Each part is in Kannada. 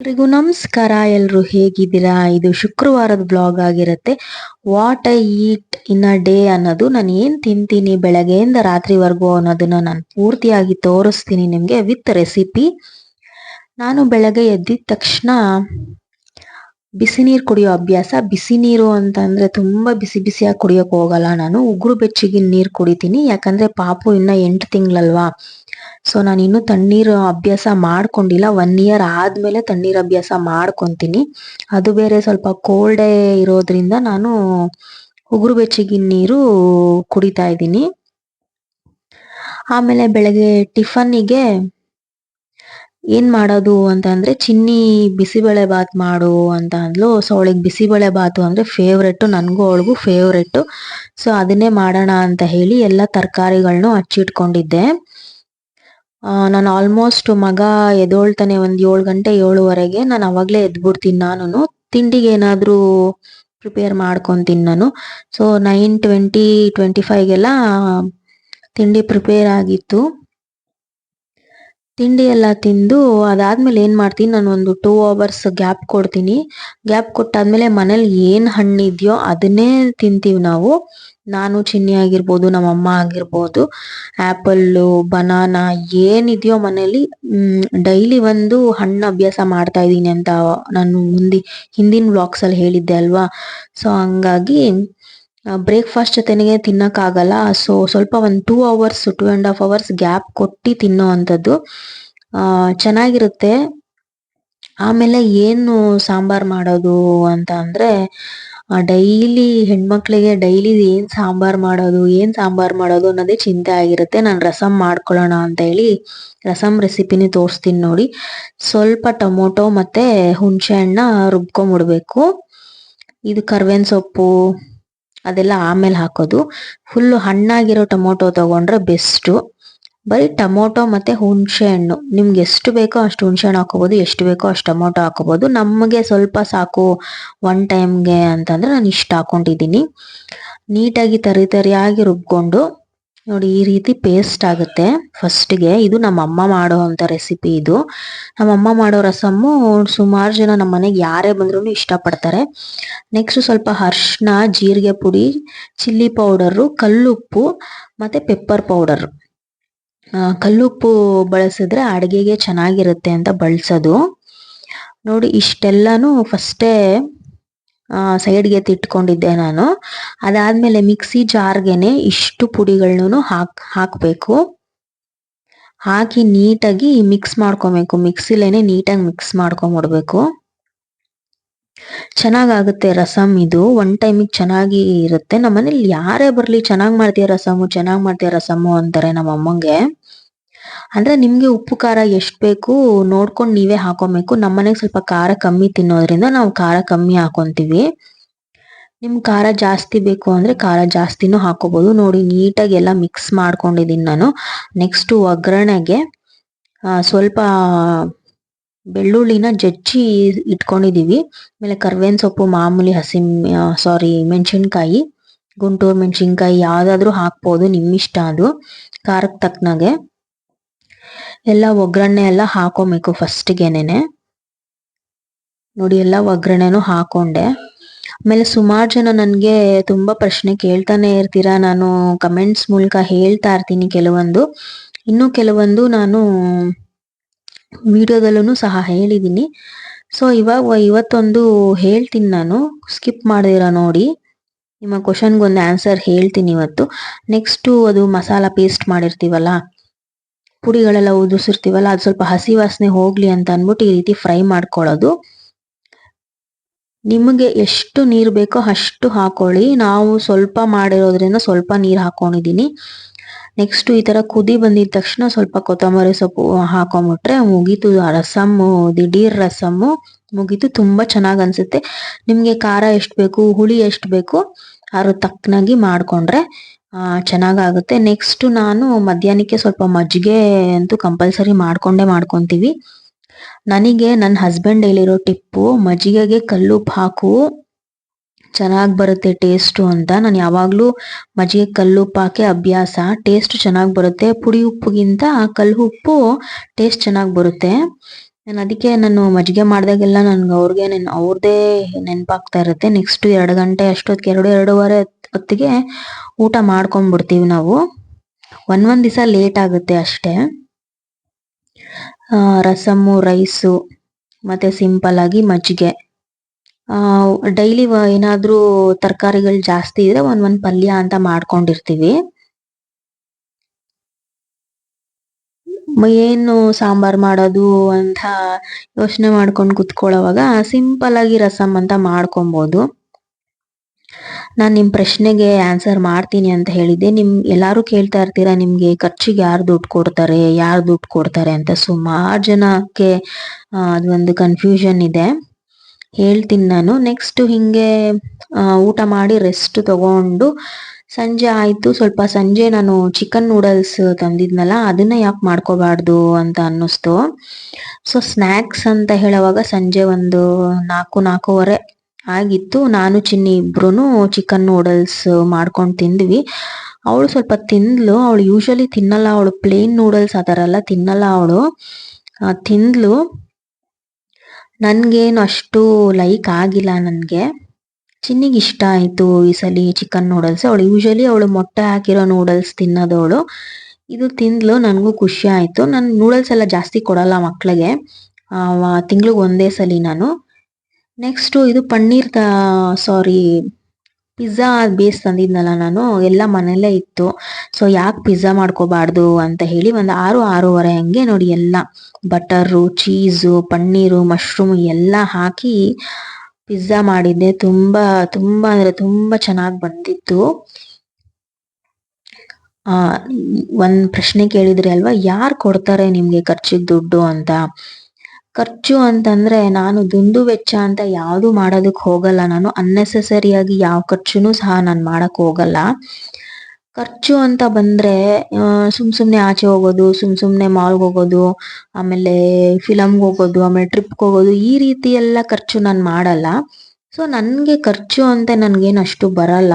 ಎಲ್ರಿಗೂ ನಮಸ್ಕಾರ. ಎಲ್ಲರೂ ಹೇಗಿದ್ದೀರಾ? ಇದು ಶುಕ್ರವಾರದ ಬ್ಲಾಗ್ ಆಗಿರುತ್ತೆ. What I eat in a day ಅನ್ನೋದು ನಾನು ಏನು ತಿಂತೀನಿ ಬೆಳಗ್ಗೆಯಿಂದ ರಾತ್ರಿವರೆಗೂ ಅನ್ನೋದನ್ನ ನಾನು ಪೂರ್ತಿಯಾಗಿ ತೋರಿಸ್ತೀನಿ ನಿಮಗೆ ವಿತ್ ರೆಸಿಪಿ. ನಾನು ಬೆಳಗ್ಗೆ ಎದ್ದಿದ ತಕ್ಷಣ ಬಿಸಿ ನೀರು ಕುಡಿಯೋ ಅಭ್ಯಾಸ. ಬಿಸಿ ನೀರು ಅಂತ ಅಂದ್ರೆ ತುಂಬಾ ಬಿಸಿ ಬಿಸಿಯಾಗಿ ಕುಡಿಯೋಕ್ ಹೋಗಲ್ಲ. ನಾನು ಉಗುರು ಬೆಚ್ಚಗಿನ ನೀರು ಕುಡಿತೀನಿ. ಯಾಕಂದ್ರೆ ಪಾಪು ಇನ್ನ ಎಂಟು ತಿಂಗಳಲ್ವಾ. ಸೊ ನಾನು ಇನ್ನೂ ತಣ್ಣೀರು ಅಭ್ಯಾಸ ಮಾಡ್ಕೊಂಡಿಲ್ಲ. ಒನ್ ಇಯರ್ ಆದ್ಮೇಲೆ ತಣ್ಣೀರು ಅಭ್ಯಾಸ ಮಾಡ್ಕೊಂತೀನಿ. ಅದು ಬೇರೆ ಸ್ವಲ್ಪ ಕೋಲ್ಡೇ ಇರೋದ್ರಿಂದ ನಾನು ಉಗುರು ಬೆಚ್ಚಗಿನ ನೀರು ಕುಡಿತಾ ಇದ್ದೀನಿ. ಆಮೇಲೆ ಬೆಳಗ್ಗೆ ಟಿಫನ್ನಿಗೆ ಏನ್ ಮಾಡೋದು ಅಂತ ಅಂದ್ರೆ ಚಿನ್ನಿ ಬಿಸಿಬೇಳೆ ಬಾತ್ ಮಾಡು ಅಂತ ಅಂದ್ಲು. ಸೊ ಅವಳಿಗೆ ಬಿಸಿಬೇಳೆ ಬಾತು ಅಂದ್ರೆ ಫೇವ್ರೆಟ್ ನನಗೂ ಅವಳಿಗೂ ಫೇವ್ರೆಟ್ ಸೊ ಅದನ್ನೇ ಮಾಡೋಣ ಅಂತ ಹೇಳಿ ಎಲ್ಲ ತರಕಾರಿಗಳನ್ನೂ ಹಚ್ಚಿಟ್ಕೊಂಡಿದ್ದೆ. ನಾನು ಆಲ್ಮೋಸ್ಟ್ ಮಗ ಎದ್ದೋಳ್ತಾನೆ ಒಂದು ಏಳು ಗಂಟೆ ಏಳುವರೆಗೆ. ನಾನು ಅವಾಗ್ಲೇ ಎದ್ಬಿಡ್ತೀನಿ ನಾನು ತಿಂಡಿಗೆ ಏನಾದರೂ ಪ್ರಿಪೇರ್ ಮಾಡ್ಕೊತೀನಿ ನಾನು. ಸೊ ನೈನ್ ಟ್ವೆಂಟಿ ಟ್ವೆಂಟಿ ಫೈವ್ಗೆಲ್ಲ ತಿಂಡಿ ಪ್ರಿಪೇರ್ ಆಗಿತ್ತು. ತಿಂಡಿ ಎಲ್ಲ ತಿಂದು ಅದಾದ್ಮೇಲೆ ಏನ್ ಮಾಡ್ತೀನಿ, ನಾನು ಒಂದು ಟೂ ಅವರ್ಸ್ ಗ್ಯಾಪ್ ಕೊಡ್ತೀನಿ. ಗ್ಯಾಪ್ ಕೊಟ್ಟಾದ್ಮೇಲೆ ಮನೇಲಿ ಏನ್ ಹಣ್ಣಿದ್ಯೋ ಅದನ್ನೇ ತಿಂತೀವಿ ನಾವು. ನಾನು ಚಿನ್ನಿ ಆಗಿರ್ಬೋದು, ನಮ್ಮ ಅಮ್ಮ ಆಗಿರ್ಬೋದು, ಆಪಲ್ಲು, ಬನಾನಾ ಏನಿದೆಯೋ ಮನೇಲಿ ಡೈಲಿ ಒಂದು ಹಣ್ಣು ಅಭ್ಯಾಸ ಮಾಡ್ತಾ ಇದ್ದೀನಿ ಅಂತ ನಾನು ಮುಂದೆ ಹಿಂದಿನ ಬ್ಲಾಗ್ಸ್ ಅಲ್ಲಿ ಹೇಳಿದ್ದೆ ಅಲ್ವಾ? ಸೊ ಹಂಗಾಗಿ ಬ್ರೇಕ್ಫಾಸ್ಟ್ ಜೊತೆಗೆ ತಿನ್ನೋಕ್ಕಾಗಲ್ಲ. ಸೊ ಸ್ವಲ್ಪ ಒಂದು two hours two and half hours gap ಕೊಟ್ಟು ತಿನ್ನೋ ಅಂಥದ್ದು ಚೆನ್ನಾಗಿರುತ್ತೆ. ಆಮೇಲೆ ಏನು ಸಾಂಬಾರ್ ಮಾಡೋದು ಅಂತ ಅಂದರೆ ಡೈಲಿ ಹೆಣ್ಮಕ್ಳಿಗೆ ಡೈಲಿ ಏನು ಸಾಂಬಾರ್ ಮಾಡೋದು, ಏನು ಸಾಂಬಾರ್ ಮಾಡೋದು ಅನ್ನೋದೇ ಚಿಂತೆ ಆಗಿರುತ್ತೆ. ನಾನು ರಸಮ್ ಮಾಡ್ಕೊಳ್ಳೋಣ ಅಂತ ಹೇಳಿ ರಸಂ ರೆಸಿಪಿನೇ ತೋರಿಸ್ತೀನಿ ನೋಡಿ. ಸ್ವಲ್ಪ ಟೊಮೊಟೊ ಮತ್ತೆ ಹುಣಸೆ ಹಣ್ಣ ರುಬ್ಕೊಂಬಿಡ್ಬೇಕು. ಇದು ಕರ್ಬೇವಿನ ಸೊಪ್ಪು ಅದೆಲ್ಲ ಆಮೇಲೆ ಹಾಕೋದು. ಫುಲ್ಲು ಹಣ್ಣಾಗಿರೋ ಟೊಮೊಟೊ ತಗೊಂಡ್ರೆ ಬೆಸ್ಟು. ಬರೀ ಟೊಮೊಟೊ ಮತ್ತೆ ಹುಣಸೆ ಹಣ್ಣು. ನಿಮ್ಗೆ ಎಷ್ಟು ಬೇಕೋ ಅಷ್ಟು ಹುಣಸೆ ಹಣ್ಣು ಹಾಕೋಬಹುದು ಎಷ್ಟು ಬೇಕೋ ಅಷ್ಟು ಟೊಮೊಟೊ ಹಾಕೋಬಹುದು ನಮಗೆ ಸ್ವಲ್ಪ ಸಾಕು ಒನ್ ಟೈಮ್ಗೆ ಅಂತಂದ್ರೆ ನಾನು ಇಷ್ಟು ಹಾಕೊಂಡಿದ್ದೀನಿ. ನೀಟಾಗಿ ತರಿ ತರಿಯಾಗಿ ರುಬ್ಕೊಂಡು ನೋಡಿ, ಈ ರೀತಿ ಪೇಸ್ಟ್ ಆಗುತ್ತೆ. ಫಸ್ಟ್ಗೆ ಇದು ನಮ್ಮ ಅಮ್ಮ ಮಾಡೋ ರೆಸಿಪಿ ಇದು. ನಮ್ಮ ಅಮ್ಮ ಮಾಡೋ ರಸಮ್ಮು ಸುಮಾರು ಜನ ನಮ್ಮ ಮನೆಗೆ ಯಾರೇ ಬಂದ್ರು ಇಷ್ಟಪಡ್ತಾರೆ. ನೆಕ್ಸ್ಟ್ ಸ್ವಲ್ಪ ಅರ್ಶಿನ, ಜೀರಿಗೆ ಪುಡಿ, ಚಿಲ್ಲಿ ಪೌಡರು, ಕಲ್ಲುಪ್ಪು ಮತ್ತೆ ಪೆಪ್ಪರ್ ಪೌಡರ್ ಕಲ್ಲುಪ್ಪು ಬಳಸಿದ್ರೆ ಅಡುಗೆಗೆ ಚೆನ್ನಾಗಿರುತ್ತೆ ಅಂತ ಬಳಸೋದು. ನೋಡಿ, ಇಷ್ಟೆಲ್ಲಾನು ಫಸ್ಟೇ ಸೈಡ್ಗೆ ತಿಟ್ಕೊಂಡಿದ್ದೆ ನಾನು. ಅದಾದ್ಮೇಲೆ ಮಿಕ್ಸಿ ಜಾರ್ಗೆನೆ ಇಷ್ಟು ಪುಡಿಗಳನ್ನು ಹಾಕ್, ಹಾಕಬೇಕು. ಹಾಕಿ ನೀಟಾಗಿ ಮಿಕ್ಸ್ ಮಾಡ್ಕೊಬೇಕು. ಮಿಕ್ಸಿಲೇನೆ ನೀಟಾಗಿ ಮಿಕ್ಸ್ ಮಾಡ್ಕೊಂಬಿಡ್ಬೇಕು. ಚೆನ್ನಾಗಾಗುತ್ತೆ ರಸಮ್ ಇದು. ಒನ್ ಟೈಮಿಗೆ ಚೆನ್ನಾಗಿ ಇರುತ್ತೆ. ನಮ್ಮನೇಲಿ ಯಾರೇ ಬರಲಿ ಚೆನ್ನಾಗಿ ಮಾಡ್ತೀಯ ರಸಮು, ಚೆನ್ನಾಗಿ ಮಾಡ್ತೀಯ ರಸಮು ಅಂತಾರೆ ನಮ್ಮ ಅಮ್ಮಂಗೆ ಅಂದ್ರೆ ನಿಮ್ಗೆ ಉಪ್ಪು ಖಾರ ಎಷ್ಟು ಬೇಕು ನೋಡ್ಕೊಂಡು ನೀವೇ ಹಾಕೋಬೇಕು. ನಮ್ಮನೆಗೆ ಸ್ವಲ್ಪ ಖಾರ ಕಮ್ಮಿ ತಿನ್ನೋದ್ರಿಂದ ನಾವು ಖಾರ ಕಮ್ಮಿ ಹಾಕೊಂತೀವಿ. ನಿಮ್ ಖಾರ ಜಾಸ್ತಿ ಬೇಕು ಅಂದ್ರೆ ಖಾರ ಜಾಸ್ತಿನೂ ಹಾಕೋಬಹುದು ನೋಡಿ ನೀಟಾಗಿ ಎಲ್ಲ ಮಿಕ್ಸ್ ಮಾಡ್ಕೊಂಡಿದೀನಿ ನಾನು. ನೆಕ್ಸ್ಟ್ ಒಗ್ಗರಣೆಗೆ ಸ್ವಲ್ಪ ಬೆಳ್ಳುಳ್ಳಿನ ಜಜ್ಜಿ ಇಟ್ಕೊಂಡಿದೀವಿ. ಆಮೇಲೆ ಕರ್ಬೇವಿನ ಸೊಪ್ಪು, ಮಾಮೂಲಿ ಹಸಿ ಸಾರಿ ಮೆಣಸಿನ್ಕಾಯಿ, ಗುಂಟೂರು ಮೆಣಸಿನ್ಕಾಯಿ ಯಾವ್ದಾದ್ರು ಹಾಕ್ಬೋದು. ನಿಮ್ಮಿಷ್ಟ ಅದು. ಖಾರಕ್ಕೆ ತಕ್ಕನಾಗೆ ಎಲ್ಲ ಒಗ್ಗರಣೆ ಎಲ್ಲ ಹಾಕೋಬೇಕು ಫಸ್ಟ್ಗೆನೆ ನೋಡಿ ಎಲ್ಲ ಒಗ್ಗರಣೆನೂ ಹಾಕೊಂಡೆ. ಆಮೇಲೆ ಸುಮಾರು ಜನ ನನಗೆ ತುಂಬ ಪ್ರಶ್ನೆ ಕೇಳ್ತಾನೆ ಇರ್ತೀರಾ, ನಾನು ಕಮೆಂಟ್ಸ್ ಮೂಲಕ ಹೇಳ್ತಾ ಇರ್ತೀನಿ ಕೆಲವೊಂದು. ಇನ್ನು ಕೆಲವೊಂದು ನಾನು ವಿಡಿಯೋದಲ್ಲೂ ಸಹ ಹೇಳಿದ್ದೀನಿ. ಸೊ ಇವಾಗ ಇವತ್ತೊಂದು ಹೇಳ್ತೀನಿ ನಾನು. ಸ್ಕಿಪ್ ಮಾಡಿದಿರ ನೋಡಿ. ನಿಮ್ಮ ಕ್ವಶನ್ಗೊಂದು ಆನ್ಸರ್ ಹೇಳ್ತೀನಿ ಇವತ್ತು. ನೆಕ್ಸ್ಟು ಅದು ಮಸಾಲ ಪೇಸ್ಟ್ ಮಾಡಿರ್ತೀವಲ್ಲ? ಪುಡಿಗಳೆಲ್ಲ ಉದುರ್ಸಿರ್ತೀವಲ್ಲ, ಅದು ಸ್ವಲ್ಪ ಹಸಿ ವಾಸನೆ ಹೋಗ್ಲಿ ಅಂತ ಅಂದ್ಬಿಟ್ಟು ಈ ರೀತಿ ಫ್ರೈ ಮಾಡ್ಕೊಳ್ಳೋದು. ನಿಮಗೆ ಎಷ್ಟು ನೀರು ಬೇಕೋ ಅಷ್ಟು ಹಾಕೊಳ್ಳಿ. ನಾವು ಸ್ವಲ್ಪ ಮಾಡಿರೋದ್ರಿಂದ ಸ್ವಲ್ಪ ನೀರು ಹಾಕೊಂಡಿದ್ದೀನಿ. ನೆಕ್ಸ್ಟ್ ಈ ತರ ಕುದಿ ಬಂದಿದ ತಕ್ಷಣ ಸ್ವಲ್ಪ ಕೊತ್ತಂಬರಿ ಸೊಪ್ಪು ಹಾಕೊಂಬಿಟ್ರೆ ಮುಗೀತು. ರಸಮ್ಮು ದಿಢೀರ್ ರಸಮ್ಮು ಮುಗೀತು. ತುಂಬಾ ಚೆನ್ನಾಗಿ ಅನ್ಸುತ್ತೆ. ನಿಮ್ಗೆ ಖಾರ ಎಷ್ಟು ಬೇಕು, ಹುಳಿ ಎಷ್ಟು ಬೇಕು ಅದ್ರ ತಕ್ಕನಾಗಿ ಮಾಡ್ಕೊಂಡ್ರೆ ಚೆನ್ನಾಗಾಗುತ್ತೆ. ನೆಕ್ಸ್ಟ್ ನಾನು ಮಧ್ಯಾಹ್ನಕ್ಕೆ ಸ್ವಲ್ಪ ಮಜ್ಜಿಗೆ ಅಂತೂ ಕಂಪಲ್ಸರಿ ಮಾಡ್ಕೊಂಡೇ ಮಾಡ್ಕೊಂತೀವಿ. ನನಗೆ ನನ್ನ ಹಸ್ಬೆಂಡ್ ಹೇಳಿರೋ ಟಿಪ್ಪು, ಮಜ್ಜಿಗೆಗೆ ಕಲ್ಲು ಹಾಕು, ಚೆನ್ನಾಗಿ ಬರುತ್ತೆ ಟೇಸ್ಟು ಅಂತ. ನಾನು ಯಾವಾಗಲೂ ಮಜ್ಜಿಗೆ ಕಲ್ಲು ಹಾಕಿ ಅಭ್ಯಾಸ ಟೇಸ್ಟ್ ಚೆನ್ನಾಗಿ ಬರುತ್ತೆ. ಪುಡಿ ಉಪ್ಪಿಗಿಂತ ಕಲ್ಲು ಉಪ್ಪು ಟೇಸ್ಟ್ ಚೆನ್ನಾಗಿ ಬರುತ್ತೆ. ನಾನು ಅದಕ್ಕೆ ನಾನು ಮಜ್ಜಿಗೆ ಮಾಡಿದಾಗೆಲ್ಲ ನನ್ಗೆ ಅವ್ರಿಗೆ ನೆನ್ ಅವ್ರದ್ದೇ ನೆನಪಾಗ್ತಾ ಇರುತ್ತೆ. ನೆಕ್ಸ್ಟ್ ಎರಡು ಗಂಟೆ ಅಷ್ಟೊತ್ತಿಗೆ ಎರಡು, ಎರಡೂವರೆ ಹೊತ್ತಿಗೆ ಊಟ ಮಾಡ್ಕೊಂಡ್ಬಿಡ್ತೀವಿ ನಾವು. ಒಂದೊಂದು ದಿವಸ ಲೇಟ್ ಆಗುತ್ತೆ ಅಷ್ಟೇ. ರಸಮ್ಮು, ರೈಸು, ಮತ್ತೆ ಸಿಂಪಲ್ ಆಗಿ ಮಜ್ಜಿಗೆ. ಡೈಲಿ ಏನಾದ್ರೂ ತರಕಾರಿಗಳು ಜಾಸ್ತಿ ಇದ್ರೆ ಒಂದ್ ಒಂದ್ ಪಲ್ಯ ಅಂತ ಮಾಡ್ಕೊಂಡಿರ್ತೀವಿ. ಏನು ಸಾಂಬಾರ್ ಮಾಡೋದು ಅಂತ ಯೋಚನೆ ಮಾಡ್ಕೊಂಡು ಕುತ್ಕೊಳ್ಳೋವಾಗ ಸಿಂಪಲ್ ಆಗಿ ರಸಂ ಅಂತ ಮಾಡ್ಕೊಬಹುದು ನಾನ್ ನಿಮ್ ಪ್ರಶ್ನೆಗೆ ಆನ್ಸರ್ ಮಾಡ್ತೀನಿ ಅಂತ ಹೇಳಿದ್ದೆ. ನಿಮ್ ಎಲ್ಲಾರು ಕೇಳ್ತಾ ಇರ್ತೀರಾ ನಿಮ್ಗೆ ಖರ್ಚಿಗೆ ಯಾರು ದುಡ್ಡು ಕೊಡ್ತಾರೆ, ಯಾರು ದುಡ್ಡು ಕೊಡ್ತಾರೆ ಅಂತ ಸುಮಾರು ಜನಕ್ಕೆ ಅದೊಂದು ಕನ್ಫ್ಯೂಷನ್ ಇದೆ. ಹೇಳ್ತೀನಿ ನಾನು. ನೆಕ್ಸ್ಟ್ ಹಿಂಗೆ ಊಟ ಮಾಡಿ ರೆಸ್ಟ್ ತಗೊಂಡು ಸಂಜೆ ಆಯ್ತು. ಸ್ವಲ್ಪ ಸಂಜೆ ನಾನು ಚಿಕನ್ ನೂಡಲ್ಸ್ ತಂದಿದ್ನಲ್ಲ, ಅದನ್ನ ಯಾಕೆ ಮಾಡ್ಕೋಬಾರ್ದು ಅಂತ ಅನ್ನಿಸ್ತು. ಸೊ ಸ್ನ್ಯಾಕ್ಸ್ ಅಂತ ಹೇಳುವಾಗ ಸಂಜೆ ಒಂದು ನಾಲ್ಕು, ನಾಲ್ಕೂವರೆ ಆಗಿತ್ತು. ನಾನು, ಚಿನ್ನಿ ಇಬ್ರು ಚಿಕನ್ ನೂಡಲ್ಸ್ ಮಾಡ್ಕೊಂಡು ತಿಂದ್ವಿ. ಅವಳು ಸ್ವಲ್ಪ ತಿಂದ್ಲು. ಅವಳು ಯೂಶಲಿ ತಿನ್ನಲ್ಲ. ಅವಳು ಪ್ಲೇನ್ ನೂಡಲ್ಸ್ ಆ ಥರ ಎಲ್ಲ ತಿನ್ನಲ್ಲ ಅವಳು. ತಿಂದ್ಲು. ನನ್ಗೇನು ಅಷ್ಟು ಲೈಕ್ ಆಗಿಲ್ಲ ನನಗೆ. ಚಿನ್ನಿಗೆ ಇಷ್ಟ ಆಯ್ತು ಈ ಸಲಿ ಚಿಕನ್ ನೂಡಲ್ಸ್ ಅವಳು ಯೂಶಲಿ ಅವಳು ಮೊಟ್ಟೆ ಹಾಕಿರೋ ನೂಡಲ್ಸ್ ತಿನ್ನೋದವಳು ಇದು ತಿಂದ್ಲು, ನನಗೂ ಖುಷಿ ಆಯ್ತು. ನಾನು ನೂಡಲ್ಸ್ ಎಲ್ಲ ಜಾಸ್ತಿ ಕೊಡಲ್ಲ ಮಕ್ಳಿಗೆ. ತಿಂಗ್ಳಿಗೆ ಒಂದೇ ಸಲಿ ನಾನು. ನೆಕ್ಸ್ಟ್ ಇದು ಪನ್ನೀರ್ ಸಾರಿ ಪಿಜ್ಜಾ ಬೇಸ್ ತಂದಿದ್ನಲ್ಲ ನಾನು. ಎಲ್ಲ ಮನೆಯಲ್ಲೇ ಇತ್ತು. ಸೊ ಯಾಕೆ ಪಿಜ್ಜಾ ಮಾಡ್ಕೋಬಾರ್ದು ಅಂತ ಹೇಳಿ ಒಂದು ಆರು, ಆರೂವರೆ ಹಂಗೆ ನೋಡಿ ಎಲ್ಲ. ಬಟರು ಚೀಸು ಪನ್ನೀರು ಮಶ್ರೂಮ್ ಎಲ್ಲ ಹಾಕಿ ಪಿಜ್ಜಾ ಮಾಡಿದ್ದೆ. ತುಂಬಾ ತುಂಬಾ ಅಂದ್ರೆ ತುಂಬಾ ಚೆನ್ನಾಗಿ ಬಂದಿತ್ತು. ಆ, ಒಂದ್ ಪ್ರಶ್ನೆ ಕೇಳಿದ್ರಿ ಅಲ್ವಾ? ಯಾರು ಕೊಡ್ತಾರೆ ನಿಮ್ಗೆ ಖರ್ಚಿಗೆ ದುಡ್ಡು ಅಂತ? ಖರ್ಚು ಅಂತಂದ್ರೆ ನಾನು ದುಂದು ವೆಚ್ಚ ಅಂತ ಯಾವ್ದು ಮಾಡೋದಕ್ ಹೋಗಲ್ಲ. ನಾನು ಅನ್ನೆಸೆಸರಿಯಾಗಿ ಯಾವ ಖರ್ಚುನು ಸಹ ನಾನು ಮಾಡಕ್ ಹೋಗಲ್ಲ. ಖರ್ಚು ಅಂತ ಬಂದ್ರೆ ಸುಮ್ ಸುಮ್ನೆ ಆಚೆ ಹೋಗೋದು, ಸುಮ್ ಸುಮ್ನೆ ಮಾಲ್ಗೆ ಹೋಗೋದು, ಆಮೇಲೆ ಫಿಲಮ್ಗೆ ಹೋಗೋದು, ಆಮೇಲೆ ಟ್ರಿಪ್ಗೆ ಹೋಗೋದು, ಈ ರೀತಿ ಎಲ್ಲ ಖರ್ಚು ನಾನು ಮಾಡಲ್ಲ. ಸೊ ನನಗೆ ಖರ್ಚು ಅಂತ ನನಗೇನು ಅಷ್ಟು ಬರಲ್ಲ.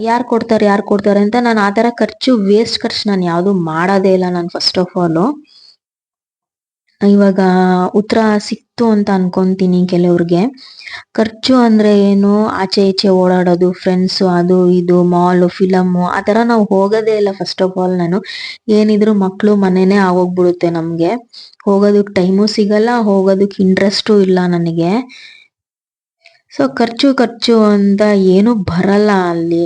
ಯಾರು ಕೊಡ್ತಾರೆ ಯಾರು ಕೊಡ್ತಾರೆ ಅಂತ ನಾನು ಆ ಥರ ಖರ್ಚು ವೇಸ್ಟ್ ಖರ್ಚು ನಾನು ಯಾವುದು ಮಾಡೋದೇ ಇಲ್ಲ ನಾನು ಫಸ್ಟ್ ಆಫ್ ಆಲ್ ಇವಾಗ ಉತ್ತರ ಸಿಕ್ತು ಅಂತ ಅನ್ಕೊಂತೀನಿ ಕೆಲವ್ರಿಗೆ. ಖರ್ಚು ಅಂದ್ರೆ ಏನು? ಆಚೆ ಈಚೆ ಓಡಾಡೋದು ಫ್ರೆಂಡ್ಸ್ ಅದು ಇದು ಮಾಲ್ ಫಿಲಮ್ ಆ ತರ ನಾವು ಹೋಗೋದೇ ಇಲ್ಲ ಫಸ್ಟ್ ಆಫ್ ಆಲ್ ನಾನು. ಏನಿದ್ರು ಮಕ್ಳು ಮನೆನೇ ಆಗೋಗ್ಬಿಡುತ್ತೆ ನಮ್ಗೆ. ಹೋಗೋದಕ್ ಟೈಮು ಸಿಗಲ್ಲ, ಹೋಗೋದಕ್ ಇಂಟ್ರೆಸ್ಟು ಇಲ್ಲ ನನಗೆ. ಸೊ ಖರ್ಚು ಖರ್ಚು ಅಂತ ಏನು ಬರಲ್ಲ ಅಲ್ಲಿ.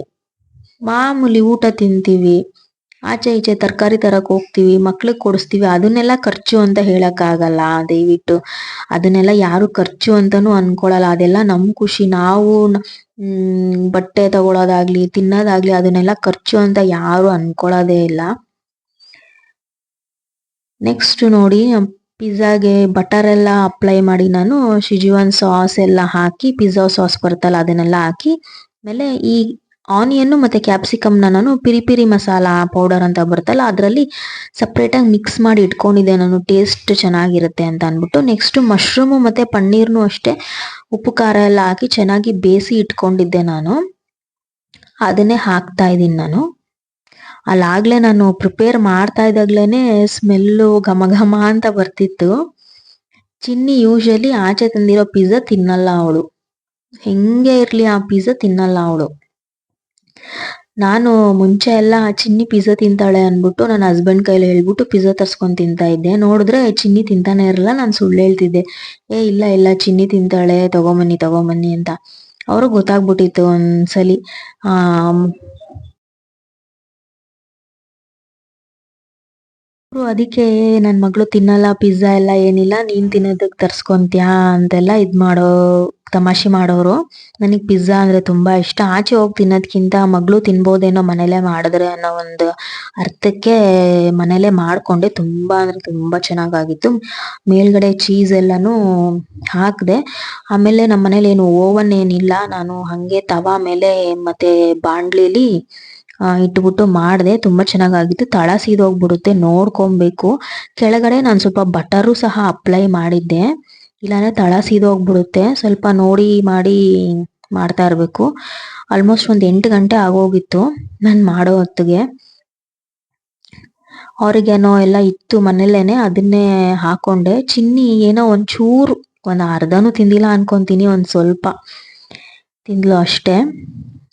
ಮಾಮೂಲಿ ಊಟ ತಿಂತೀವಿ. ಆಚೆ ಈಚೆ ತರಕಾರಿ ತರಕ್ ಹೋಗ್ತೀವಿ, ಮಕ್ಳಿಗೆ ಕೊಡಿಸ್ತೀವಿ, ಅದನ್ನೆಲ್ಲ ಖರ್ಚು ಅಂತ ಹೇಳಕ್ ಆಗಲ್ಲ ದಯವಿಟ್ಟು ಅದನ್ನೆಲ್ಲ ಯಾರು ಖರ್ಚು ಅಂತಾನು ಅನ್ಕೊಳಲ್ಲ. ಅದೆಲ್ಲ ನಮ್ ಖುಷಿ. ನಾವು ಬಟ್ಟೆ ತಗೊಳೋದಾಗ್ಲಿ, ತಿನ್ನೋದಾಗ್ಲಿ ಅದನ್ನೆಲ್ಲ ಖರ್ಚು ಅಂತ ಯಾರು ಅನ್ಕೊಳ್ಳೋದೇ ಇಲ್ಲ. ನೆಕ್ಸ್ಟ್ ನೋಡಿ, ಪಿಜ್ಜಾಗೆ ಬಟರ್ ಎಲ್ಲ ಅಪ್ಲೈ ಮಾಡಿ ನಾನು ಶಿಜುವನ್ ಸಾಸ್ ಎಲ್ಲ ಹಾಕಿ, ಪಿಜ್ಜಾ ಸಾಸ್ ಬರುತ್ತಲ್ಲ ಅದನ್ನೆಲ್ಲ ಹಾಕಿ, ಆಮೇಲೆ ಈ ಆನಿಯನ್ ಮತ್ತೆ ಕ್ಯಾಪ್ಸಿಕಮ್ನ ನಾನು ಪಿರಿ ಪಿರಿ ಮಸಾಲ ಪೌಡರ್ ಅಂತ ಬರುತ್ತಲ್ಲ, ಅದರಲ್ಲಿ ಸಪ್ರೇಟಾಗಿ ಮಿಕ್ಸ್ ಮಾಡಿ ಇಟ್ಕೊಂಡಿದ್ದೆ. ನಾನು ಟೇಸ್ಟ್ ಚೆನ್ನಾಗಿರುತ್ತೆ ಅಂತ ಅಂದ್ಬಿಟ್ಟು ನೆಕ್ಸ್ಟ್ ಮಶ್ರೂಮು ಮತ್ತೆ ಪನ್ನೀರ್ನು ಅಷ್ಟೇ, ಉಪ್ಪು ಖಾರ ಎಲ್ಲ ಹಾಕಿ ಚೆನ್ನಾಗಿ ಬೇಯಿಸಿ ಇಟ್ಕೊಂಡಿದ್ದೆ ನಾನು. ಅದನ್ನೇ ಹಾಕ್ತಾ ಇದ್ದೀನಿ ನಾನು. ಅಲ್ಲಾಗ್ಲೇ ನಾನು ಪ್ರಿಪೇರ್ ಮಾಡ್ತಾ ಇದ್ದಾಗ್ಲೇನೆ ಸ್ಮೆಲ್ಲು ಘಮ ಘಮ ಅಂತ ಬರ್ತಿತ್ತು. ಚಿನ್ನಿ ಯೂಶಲಿ ಆಚೆ ತಂದಿರೋ ಪಿಜ್ಜಾ ತಿನ್ನಲ್ಲ ಅವಳು. ಹೆಂಗೆ ಇರ್ಲಿ ಆ ಪಿಜ್ಜಾ ತಿನ್ನಲ್ಲ ಅವಳು. ನಾನು ಮುಂಚೆ ಎಲ್ಲ ಚಿನ್ನಿ ಪಿಜ್ಜಾ ತಿಂತಾಳೆ ಅಂದ್ಬಿಟ್ಟು ನನ್ನ ಹಸ್ಬೆಂಡ್ ಕೈಲಿ ಹೇಳ್ಬಿಟ್ಟು ಪಿಜ್ಜಾ ತರ್ಸ್ಕೊಂಡ್ ತಿಂತಾ ಇದ್ದೆ. ನೋಡಿದ್ರೆ ಚಿನ್ನಿ ತಿಂತಾನೆ ಇರಲ್ಲ ನಾನು ಸುಳ್ಳು ಹೇಳ್ತಿದ್ದೆ. ಏ, ಇಲ್ಲ ಇಲ್ಲ, ಚಿನ್ನಿ ತಿಂತಾಳೆ, ತಗೊಂಬನ್ನಿ ತಗೊಂಬನ್ನಿ ಅಂತ. ಅವ್ರಿಗೆ ಗೊತ್ತಾಗ್ಬಿಟ್ಟಿತ್ತು ಒಂದ್ಸಲಿ. ಅದಕ್ಕೆ ನನ್ ಮಗಳು ತಿನ್ನಲ್ಲ, ಪಿಜ್ಜಾ ಎಲ್ಲ ಏನಿಲ್ಲ, ನೀನ್ ತಿನ್ನೋದಕ್ ತರ್ಸ್ಕೊಂತ್ಯಾ ಅಂತೆಲ್ಲ ಇದ್ ಮಾಡೋ ತಮಾಷೆ ಮಾಡೋರು. ನನಗೆ ಪಿಜ್ಜಾ ಅಂದ್ರೆ ತುಂಬಾ ಇಷ್ಟ. ಆಚೆ ಹೋಗಿ ತಿನ್ನೋದ್ಕಿಂತ ಮಗಳು ತಿನ್ಬೋದೇನೋ ಮನೆಯಲ್ಲೇ ಮಾಡಿದ್ರೆ ಅನ್ನೋ ಒಂದು ಅರ್ಥಕ್ಕೆ ಮನೆಯಲ್ಲೇ ಮಾಡ್ಕೊಂಡೆ. ತುಂಬಾ ಅಂದ್ರೆ ತುಂಬಾ ಚೆನ್ನಾಗಾಗಿತ್ತು. ಮೇಲ್ಗಡೆ ಚೀಸ್ ಎಲ್ಲಾನು ಹಾಕಿದೆ. ಆಮೇಲೆ ನಮ್ಮ ಮನೇಲಿ ಏನು ಓವನ್ ಏನಿಲ್ಲ. ನಾನು ಹಂಗೆ ತವಾ ಮೇಲೆ ಮತ್ತೆ ಬಾಂಡ್ಲಿಲಿ ಇಟ್ಬಿಟ್ಟು ಮಾಡಿದೆ. ತುಂಬಾ ಚೆನ್ನಾಗಾಗಿತ್ತು. ತಳ ಸೀದೋಗ್ಬಿಡುತ್ತೆ. ನೋಡ್ಕೊಬೇಕು. ಕೆಳಗಡೆ ನಾನು ಸ್ವಲ್ಪ ಬಟರು ಸಹ ಅಪ್ಲೈ ಮಾಡಿದ್ದೆ. ಇಲ್ಲಾಂದ್ರೆ ತಳ ಸೀದೋಗ್ಬಿಡುತ್ತೆ. ಸ್ವಲ್ಪ ನೋಡಿ ಮಾಡಿ ಮಾಡ್ತಾ ಇರ್ಬೇಕು. ಆಲ್ಮೋಸ್ಟ್ ಒಂದು ಎಂಟು ಗಂಟೆ ಆಗೋಗಿತ್ತು ನಾನು ಮಾಡೋ ಹೊತ್ತಿಗೆ. ಅವ್ರಿಗೇನೋ ಎಲ್ಲ ಇತ್ತು ಮನೇಲೇನೆ, ಅದನ್ನೇ ಹಾಕೊಂಡೆ. ಚಿನ್ನಿ ಏನೋ ಒಂಚೂರು, ಒಂದು ಅರ್ಧನೂ ತಿಂದಿಲ್ಲ ಅನ್ಕೊಂತೀನಿ, ಒಂದು ಸ್ವಲ್ಪ ತಿಂದ್ಲು ಅಷ್ಟೇ.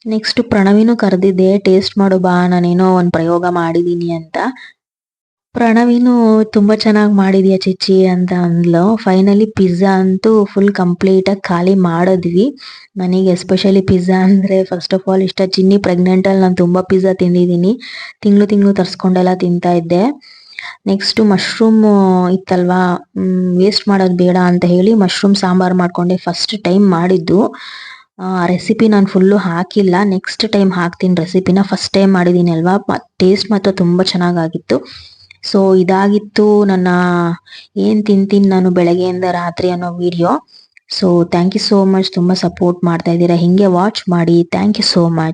ನೆಕ್ಸ್ಟ್ ಪ್ರಣವಿನೂ ಕರೆದಿದ್ದೆ, ಟೇಸ್ಟ್ ಮಾಡು ಬಾ, ನಾನೇನೋ ಒಂದು ಪ್ರಯೋಗ ಮಾಡಿದೀನಿ ಅಂತ. ಪ್ರಣವಿನು ತುಂಬಾ ಚೆನ್ನಾಗಿ ಮಾಡಿದ್ಯಾ ಚಿಚ್ಚಿ ಅಂತ ಅಂದ್ಲು. ಫೈನಲಿ ಪಿಜ್ಜಾ ಅಂತೂ ಫುಲ್ ಕಂಪ್ಲೀಟ್ ಆಗಿ ಖಾಲಿ ಮಾಡಿದ್ವಿ. ನನಗೆ ಎಸ್ಪೆಷಲಿ ಪಿಜ್ಜಾ ಅಂದ್ರೆ ಫಸ್ಟ್ ಆಫ್ ಆಲ್ ಇಷ್ಟ. ಚಿನ್ನಿ ಪ್ರೆಗ್ನೆಂಟ್ ಅಲ್ಲಿ ನಾನು ತುಂಬಾ ಪಿಜ್ಜಾ ತಿಂದಿದ್ದೀನಿ. ತಿಂಗಳು ತಿಂಗಳು ತರ್ಸ್ಕೊಂಡೆಲ್ಲ ತಿಂತಾ ಇದ್ದೆ. Next mushroom ಇತ್ತಲ್ವಾ? ವೇಸ್ಟ್ ಮಾಡೋದು ಬೇಡ ಅಂತ ಹೇಳಿ ಮಶ್ರೂಮ್ ಸಾಂಬಾರ್ ಮಾಡ್ಕೊಂಡೆ ಫಸ್ಟ್ ಟೈಮ್ ಮಾಡಿದ್ದು. ರೆಸಿಪಿ ನಾನು ಫುಲ್ಲು ಹಾಕಿಲ್ಲ. ನೆಕ್ಸ್ಟ್ ಟೈಮ್ ಹಾಕ್ತೀನಿ ರೆಸಿಪಿನ ಫಸ್ಟ್ ಟೈಮ್ ಮಾಡಿದ್ದೀನಿ ಅಲ್ವಾ? ಟೇಸ್ಟ್ ಮಾತ್ರ ತುಂಬ ಚೆನ್ನಾಗಾಗಿತ್ತು ಸೊ ಇದಾಗಿತ್ತು ನನ್ನ ಏನ್ ತಿಂತೀನಿ ನಾನು ಬೆಳಗ್ಗೆಯಿಂದ ರಾತ್ರಿ ಅನ್ನೋ video so thank you so much ತುಂಬಾ ಸಪೋರ್ಟ್ ಮಾಡ್ತಾ ಇದ್ದೀರಾ. ಹಿಂಗೆ ವಾಚ್ ಮಾಡಿ. Thank you so much